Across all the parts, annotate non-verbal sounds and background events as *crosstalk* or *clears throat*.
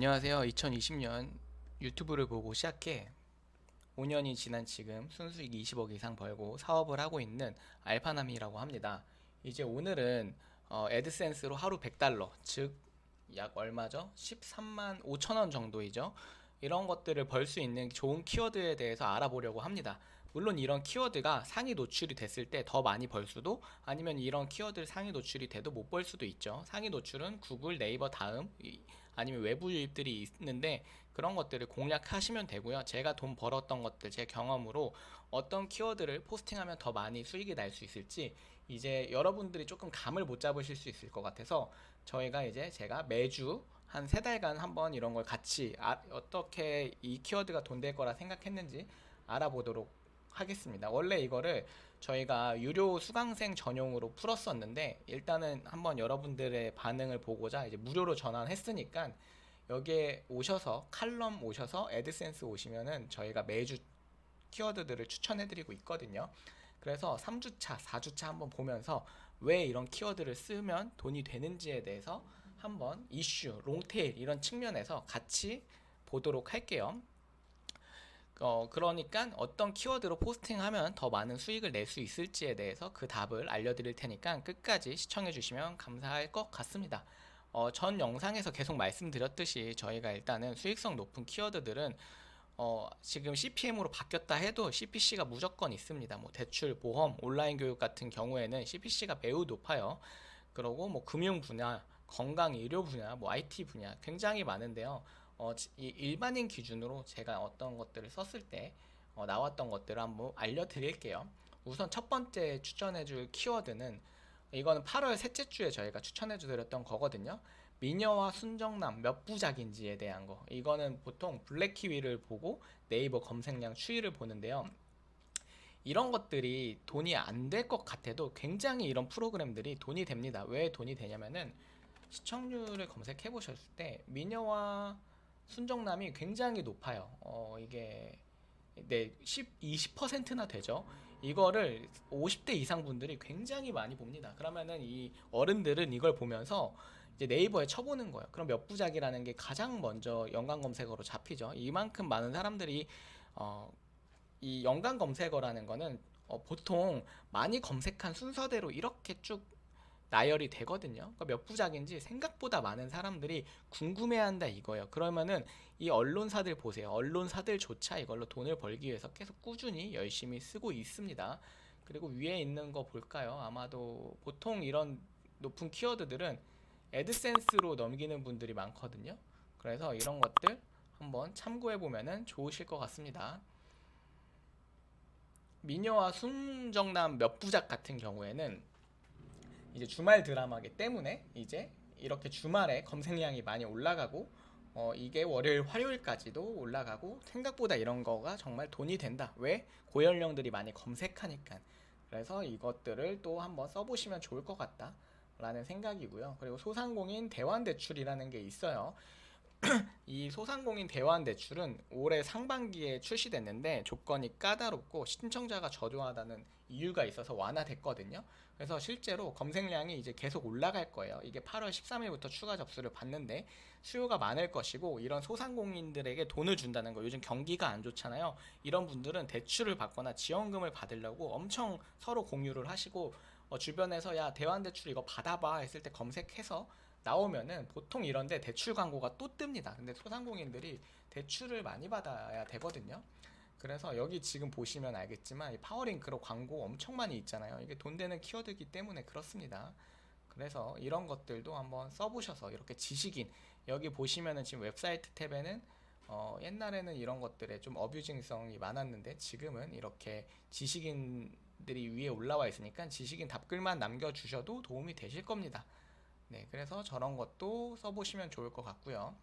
안녕하세요. 2020년 유튜브를 보고 시작해 5년이 지난 지금 순수익 20억 이상 벌고 사업을 하고 있는 알파남이라고 합니다. 이제 오늘은 어, 애드센스로 하루 100달러, 즉 약 얼마죠? 13만 5천 원 정도이죠. 이런 것들을 벌 수 있는 좋은 키워드에 대해서 알아보려고 합니다. 물론 이런 키워드가 상위 노출이 됐을 때 더 많이 벌 수도 아니면 이런 키워드 상위 노출이 돼도 못 벌 수도 있죠. 상위 노출은 구글, 네이버 다음 이- 아니면 외부 유입들이 있는데 그런 것들을 공략하시면 되고요. 제가 돈 벌었던 것들 제 경험으로 어떤 키워드를 포스팅하면 더 많이 수익이 날 수 있을지 이제 여러분들이 조금 감을 못 잡으실 수 있을 것 같아서 저희가 이제 제가 매주 한 세 달간 한번 이런 걸 같이 아, 어떻게 이 키워드가 돈 될 거라 생각했는지 알아보도록 하겠습니다. 원래 이거를 저희가 유료 수강생 전용으로 풀었었는데 일단은 한번 여러분들의 반응을 보고자 이제 무료로 전환했으니까 여기에 오셔서 칼럼 오셔서 애드센스 오시면은 저희가 매주 키워드들을 추천해드리고 있거든요. 그래서 3주차, 4주차 한번 보면서 왜 이런 키워드를 쓰면 돈이 되는지에 대해서 한번 이슈, 롱테일 이런 측면에서 같이 보도록 할게요. 어, 그러니까 어떤 키워드로 포스팅하면 더 많은 수익을 낼 수 있을지에 대해서 그 답을 알려드릴 테니까 끝까지 시청해 주시면 감사할 것 같습니다. 어, 전 영상에서 계속 말씀드렸듯이 저희가 일단은 수익성 높은 키워드들은 어, 지금 CPM으로 바뀌었다 해도 CPC가 무조건 있습니다. 뭐 대출, 보험, 온라인 교육 같은 경우에는 CPC가 매우 높아요. 그리고 뭐 금융 분야, 건강 의료 분야, 뭐 IT 분야 굉장히 많은데요. 어, 지- 이 일반인 기준으로 제가 어떤 것들을 썼을 때 어, 나왔던 것들을 한번 알려드릴게요. 우선 첫 번째 추천해줄 키워드는 이거는 8월 셋째 주에 저희가 추천해드렸던 거거든요. 미녀와 순정남 몇 부작인지에 대한 거. 이거는 보통 블랙키위를 보고 네이버 검색량 추이를 보는데요. 이런 것들이 돈이 안 될 것 같아도 굉장히 이런 프로그램들이 돈이 됩니다. 왜 돈이 되냐면은 시청률을 검색해 보셨을 때 미녀와 순정남이 굉장히 높아요. 어, 이게 네, 10, 20%나 되죠. 이거를 50대 이상 분들이 굉장히 많이 봅니다. 그러면은 이 어른들은 이걸 보면서 이제 네이버에 쳐보는 거예요. 그럼 몇 부작이라는 게 가장 먼저 연관 검색어로 잡히죠. 이만큼 많은 사람들이 어, 이 연관 검색어라는 거는 어, 보통 많이 검색한 순서대로 이렇게 쭉 나열이 되거든요. 그러니까 몇 부작인지 생각보다 많은 사람들이 궁금해한다 이거예요. 그러면은 이 언론사들 보세요. 언론사들조차 이걸로 돈을 벌기 위해서 계속 꾸준히 열심히 쓰고 있습니다. 그리고 위에 있는 거 볼까요? 아마도 보통 이런 높은 키워드들은 애드센스로 넘기는 분들이 많거든요. 그래서 이런 것들 한번 참고해 보면은 좋으실 것 같습니다. 미녀와 순정남 몇 부작 같은 경우에는 이제 주말 드라마기 때문에 이제 이렇게 주말에 검색량이 많이 올라가고 어 이게 월요일 화요일까지도 올라가고 생각보다 이런 거가 정말 돈이 된다. 왜? 고연령들이 많이 검색하니까. 그래서 이것들을 또 한번 써보시면 좋을 것 같다. 라는 생각이고요. 그리고 소상공인 대환 대출이라는 게 있어요. 이 소상공인 대환 대출은 올해 상반기에 출시됐는데 조건이 까다롭고 신청자가 저조하다는 이유가 있어서 완화됐거든요. 그래서 실제로 검색량이 이제 계속 올라갈 거예요. 이게 8월 13일부터 추가 접수를 받는데 수요가 많을 것이고 이런 소상공인들에게 돈을 준다는 거 요즘 경기가 안 좋잖아요. 이런 분들은 대출을 받거나 지원금을 받으려고 엄청 서로 공유를 하시고 어, 주변에서 야 대환 대출 이거 받아봐 했을 때 검색해서 나오면은 보통 이런데 대출 광고가 또 뜹니다. 근데 소상공인들이 대출을 많이 받아야 되거든요. 그래서 여기 지금 보시면 알겠지만 이 파워링크로 광고 엄청 많이 있잖아요. 이게 돈 되는 키워드이기 때문에 그렇습니다. 그래서 이런 것들도 한번 써보셔서 이렇게 지식인 여기 보시면은 지금 웹사이트 탭에는 어, 옛날에는 이런 것들에 좀 어뷰징성이 많았는데 지금은 이렇게 지식인들이 위에 올라와 있으니까 지식인 답글만 남겨주셔도 도움이 되실 겁니다. 네, 그래서 저런 것도 써보시면 좋을 것 같고요.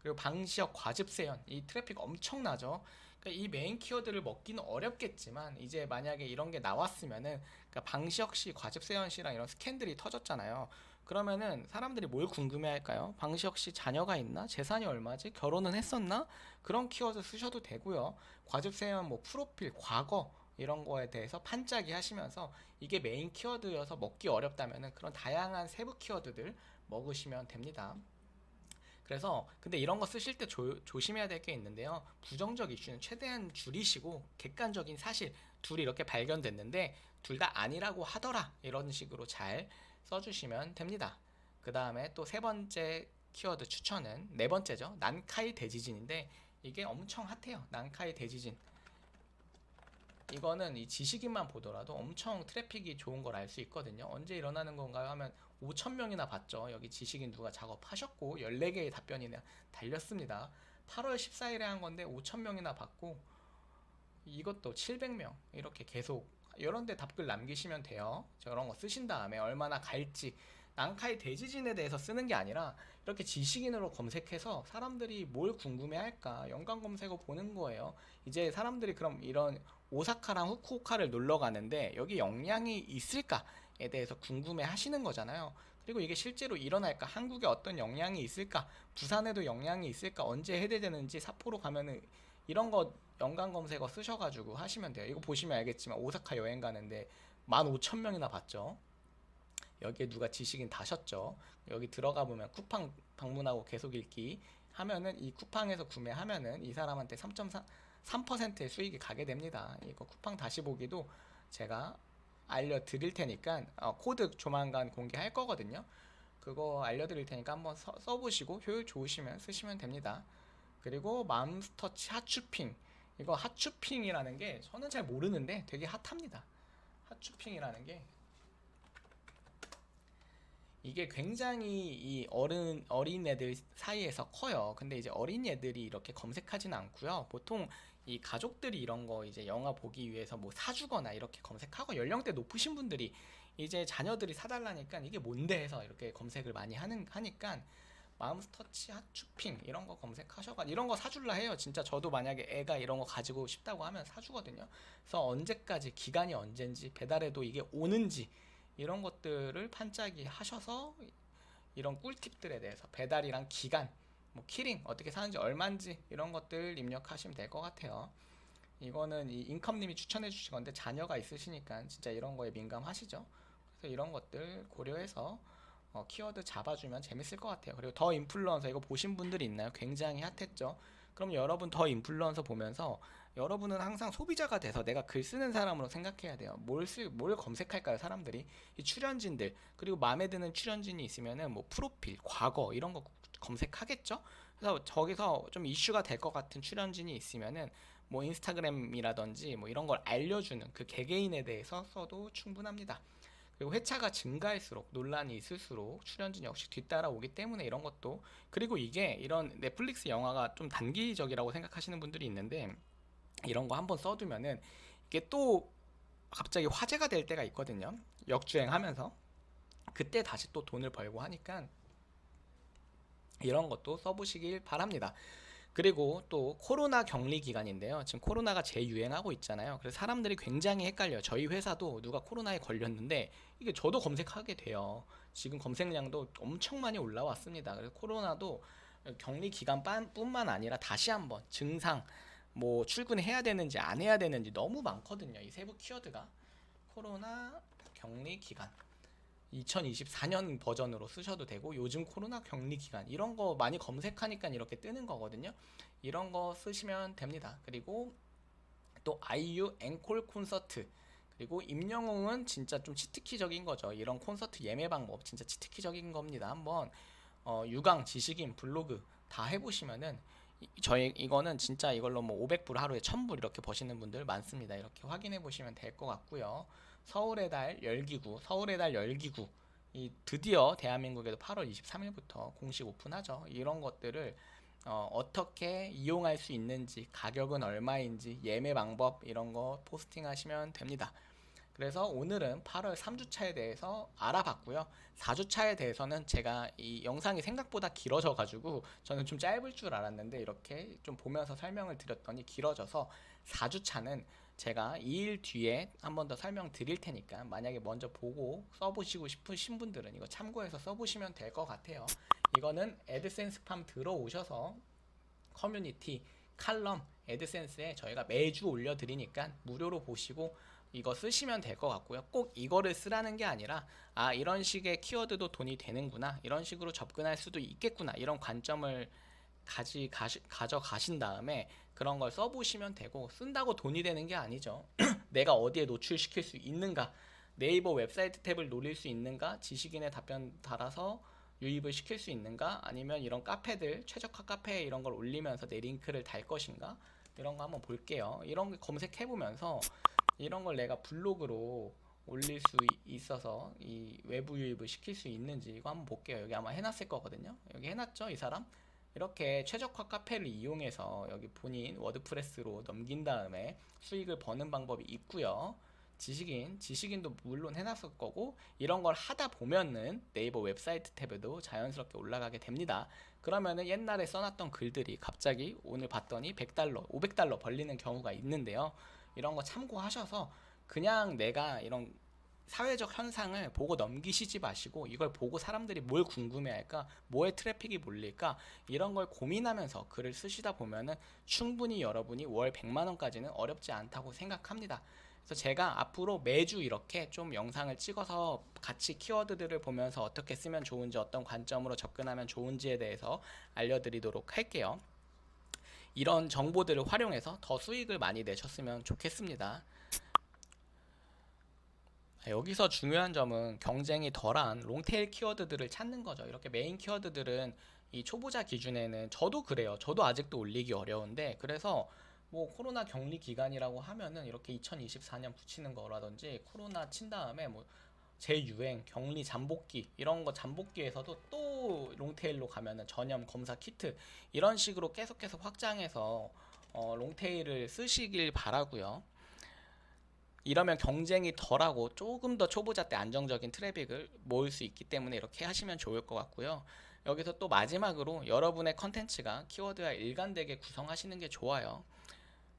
그리고 방시혁 과즙세연 이 트래픽 엄청나죠. 그러니까 이 메인 키워드를 먹기는 어렵겠지만 이제 만약에 이런 게 나왔으면은 그러니까 방시혁 씨, 과즙세연 씨랑 이런 스캔들이 터졌잖아요. 그러면은 사람들이 뭘 궁금해할까요? 방시혁 씨 자녀가 있나? 재산이 얼마지? 결혼은 했었나? 그런 키워드 쓰셔도 되고요. 과즙세연 뭐 프로필, 과거 이런 거에 대해서 판짜기 하시면서 이게 메인 키워드여서 먹기 어렵다면은 그런 다양한 세부 키워드들 먹으시면 됩니다. 그래서 근데 이런 거 쓰실 때 조, 조심해야 될 게 있는데요. 부정적 이슈는 최대한 줄이시고 객관적인 사실 둘이 이렇게 발견됐는데 둘 다 아니라고 하더라 이런 식으로 잘 써주시면 됩니다. 그 다음에 또 세 번째 키워드 추천은 네 번째죠. 난카이 대지진인데 이게 엄청 핫해요. 난카이 대지진. 이거는 이 지식인만 보더라도 엄청 트래픽이 좋은 걸 알 수 있거든요. 언제 일어나는 건가요? 하면 5천 명이나 봤죠. 여기 지식인 누가 작업하셨고 14개의 답변이 달렸습니다. 8월 14일에 한 건데 5천 명이나 봤고 이것도 700명 이렇게 계속 이런 데 답글 남기시면 돼요. 저런 거 쓰신 다음에 얼마나 갈지 난카이 대지진에 대해서 쓰는 게 아니라 이렇게 지식인으로 검색해서 사람들이 뭘 궁금해할까 연관 검색어 보는 거예요. 이제 사람들이 그럼 이런 오사카랑 후쿠오카를 놀러 가는데 여기 영향이 있을까에 대해서 궁금해 하시는 거잖아요. 그리고 이게 실제로 일어날까? 한국에 어떤 영향이 있을까? 부산에도 영향이 있을까? 언제 해제되는지 삿포로 가면은 이런 거 연관 검색어 쓰셔가지고 하시면 돼요. 이거 보시면 알겠지만 오사카 여행 가는데 15,000명이나 봤죠. 여기에 누가 지식인 다셨죠. 여기 들어가 보면 쿠팡 방문하고 계속 읽기 하면은 이 쿠팡에서 구매하면은 이 사람한테 3.3 3%의 수익이 가게 됩니다. 이거 쿠팡 다시 보기도 제가 알려드릴 테니까 어, 코드 조만간 공개할 거거든요. 그거 알려드릴 테니까 한번 써, 써보시고 효율 좋으시면 쓰시면 됩니다. 그리고 맘스터치 핫추핑 이거 핫추핑이라는 게 저는 잘 모르는데 되게 핫합니다. 핫추핑이라는 게 이게 굉장히 이 어른 어린 애들 사이에서 커요. 근데 이제 어린 애들이 이렇게 검색하지는 않고요. 보통 이 가족들이 이런 거 이제 영화 보기 위해서 뭐 사주거나 이렇게 검색하고 연령대 높으신 분들이 이제 자녀들이 사달라니까 이게 뭔데 해서 이렇게 검색을 많이 하는 하니까 마음스터치 핫추핑 이런 거 검색하셔가 이런 거 사줄라 해요. 진짜 저도 만약에 애가 이런 거 가지고 싶다고 하면 사주거든요. 그래서 언제까지 기간이 언젠지 배달해도 이게 오는지 이런 것들을 판짜기 하셔서 이런 꿀팁들에 대해서 배달이랑 기간, 뭐 키링 어떻게 사는지 얼마인지 이런 것들 입력하시면 될 것 같아요. 이거는 이 인컴님이 추천해 주신 건데 자녀가 있으시니까 진짜 이런 거에 민감하시죠. 그래서 이런 것들 고려해서 어, 키워드 잡아주면 재밌을 것 같아요. 그리고 더 인플루언서 이거 보신 분들이 있나요? 굉장히 핫했죠. 그럼 여러분 더 인플루언서 보면서 여러분은 항상 소비자가 돼서 내가 글 쓰는 사람으로 생각해야 돼요. 뭘 쓸, 뭘 검색할까요, 사람들이? 이 출연진들, 그리고 마음에 드는 출연진이 있으면은 뭐 프로필, 과거, 이런 거 검색하겠죠? 그래서 저기서 좀 이슈가 될 것 같은 출연진이 있으면은 뭐 인스타그램이라든지 뭐 이런 걸 알려주는 그 개개인에 대해서 써도 충분합니다. 그리고 회차가 증가할수록 논란이 있을수록 출연진 역시 뒤따라오기 때문에 이런 것도 그리고 이게 이런 넷플릭스 영화가 좀 단기적이라고 생각하시는 분들이 있는데 이런 거 한번 써두면은 이게 또 갑자기 화제가 될 때가 있거든요. 역주행하면서 그때 다시 또 돈을 벌고 하니까 이런 것도 써보시길 바랍니다. 그리고 또 코로나 격리 기간인데요. 지금 코로나가 재유행하고 있잖아요. 그래서 사람들이 굉장히 헷갈려요. 저희 회사도 누가 코로나에 걸렸는데 이게 저도 검색하게 돼요. 지금 검색량도 엄청 많이 올라왔습니다. 그래서 코로나도 격리 기간 뿐만 아니라 다시 한번 증상 뭐 출근해야 되는지 안 해야 되는지 너무 많거든요. 이 세부 키워드가 코로나 격리 기간 2024년 버전으로 쓰셔도 되고 요즘 코로나 격리 기간 이런 거 많이 검색하니까 이렇게 뜨는 거거든요. 이런 거 쓰시면 됩니다. 그리고 또 아이유 앵콜 콘서트 그리고 임영웅은 진짜 좀 치트키적인 거죠. 이런 콘서트 예매 방법 진짜 치트키적인 겁니다. 한번 어, 유강 지식인 블로그 다 해보시면은 이- 저희 이거는 진짜 이걸로 뭐 500불 하루에 1000불 이렇게 버시는 분들 많습니다. 이렇게 확인해 보시면 될 것 같고요. 서울의 달 열기구, 서울의 달 열기구 이 드디어 대한민국에도 8월 23일부터 공식 오픈하죠. 이런 것들을 어, 어떻게 이용할 수 있는지, 가격은 얼마인지, 예매 방법 이런 거 포스팅하시면 됩니다. 그래서 오늘은 8월 3주차에 대해서 알아봤고요. 4주차에 대해서는 제가 이 영상이 생각보다 길어져 가지고 저는 좀 짧을 줄 알았는데 이렇게 좀 보면서 설명을 드렸더니 길어져서 4주차는 제가 2일 뒤에 한 번 더 설명 드릴 테니까 만약에 먼저 보고 써보시고 싶으신 분들은 이거 참고해서 써보시면 될 것 같아요. 이거는 애드센스 팜 들어오셔서 커뮤니티 칼럼 애드센스에 저희가 매주 올려드리니까 무료로 보시고 이거 쓰시면 될 것 같고요. 꼭 이거를 쓰라는 게 아니라 아 이런 식의 키워드도 돈이 되는구나 이런 식으로 접근할 수도 있겠구나 이런 관점을 가지 가시, 가져가신 다음에 그런 걸 써보시면 되고 쓴다고 돈이 되는 게 아니죠. *clears throat* 내가 어디에 노출시킬 수 있는가 네이버 웹사이트 탭을 노릴 수 있는가 지식인의 답변 달아서 유입을 시킬 수 있는가 아니면 이런 카페들 최적화 카페에 이런 걸 올리면서 내 링크를 달 것인가 이런 거 한번 볼게요. 이런 거 검색해 보면서 이런 걸 내가 블로그로 올릴 수 이- 있어서 이 외부 유입을 시킬 수 있는지 이거 한번 볼게요. 여기 아마 해놨을 거거든요. 여기 해놨죠, 이 사람? 이렇게 최적화 카페를 이용해서 여기 본인 워드프레스로 넘긴 다음에 수익을 버는 방법이 있고요. 지식인, 지식인도 물론 해놨을 거고 이런 걸 하다 보면은 네이버 웹사이트 탭에도 자연스럽게 올라가게 됩니다. 그러면은 옛날에 써놨던 글들이 갑자기 오늘 봤더니 100달러, 500달러 벌리는 경우가 있는데요. 이런 거 참고하셔서 그냥 내가 이런 사회적 현상을 보고 넘기시지 마시고 이걸 보고 사람들이 뭘 궁금해할까, 뭐에 트래픽이 몰릴까 이런 걸 고민하면서 글을 쓰시다 보면은 충분히 여러분이 월 100만 원까지는 어렵지 않다고 생각합니다. 그래서 제가 앞으로 매주 이렇게 좀 영상을 찍어서 같이 키워드들을 보면서 어떻게 쓰면 좋은지 어떤 관점으로 접근하면 좋은지에 대해서 알려드리도록 할게요. 이런 정보들을 활용해서 더 수익을 많이 내셨으면 좋겠습니다. 여기서 중요한 점은 경쟁이 덜한 롱테일 키워드들을 찾는 거죠. 이렇게 메인 키워드들은 이 초보자 기준에는 저도 그래요. 저도 아직도 올리기 어려운데 그래서 뭐 코로나 격리 기간이라고 하면은 이렇게 2024년 붙이는 거라든지 코로나 친 다음에 뭐 재유행, 격리 잠복기 이런 거 잠복기에서도 또 롱테일로 가면은 전염 검사 키트 이런 식으로 계속 계속 확장해서 어, 롱테일을 쓰시길 바라고요. 이러면 경쟁이 덜하고 조금 더 초보자 때 안정적인 트래픽을 모을 수 있기 때문에 이렇게 하시면 좋을 것 같고요. 여기서 또 마지막으로 여러분의 컨텐츠가 키워드와 일관되게 구성하시는 게 좋아요.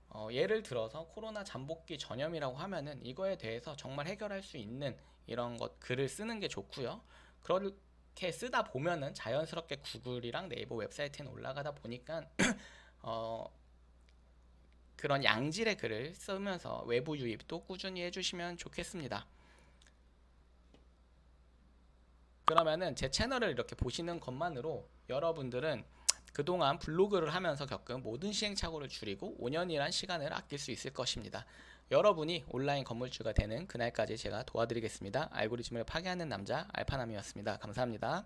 어, 예를 들어서 코로나 잠복기 전염이라고 하면은 이거에 대해서 정말 해결할 수 있는 이런 것 글을 쓰는 게 좋고요. 그렇게 쓰다 보면은 자연스럽게 구글이랑 네이버 웹사이트에 올라가다 보니까 *clears throat* 어, 그런 양질의 글을 쓰면서 외부 유입도 꾸준히 해주시면 좋겠습니다. 그러면은 제 채널을 이렇게 보시는 것만으로 여러분들은 그동안 블로그를 하면서 겪은 모든 시행착오를 줄이고 5년이란 시간을 아낄 수 있을 것입니다. 여러분이 온라인 건물주가 되는 그날까지 제가 도와드리겠습니다. 알고리즘을 파괴하는 남자 알파남이었습니다. 감사합니다.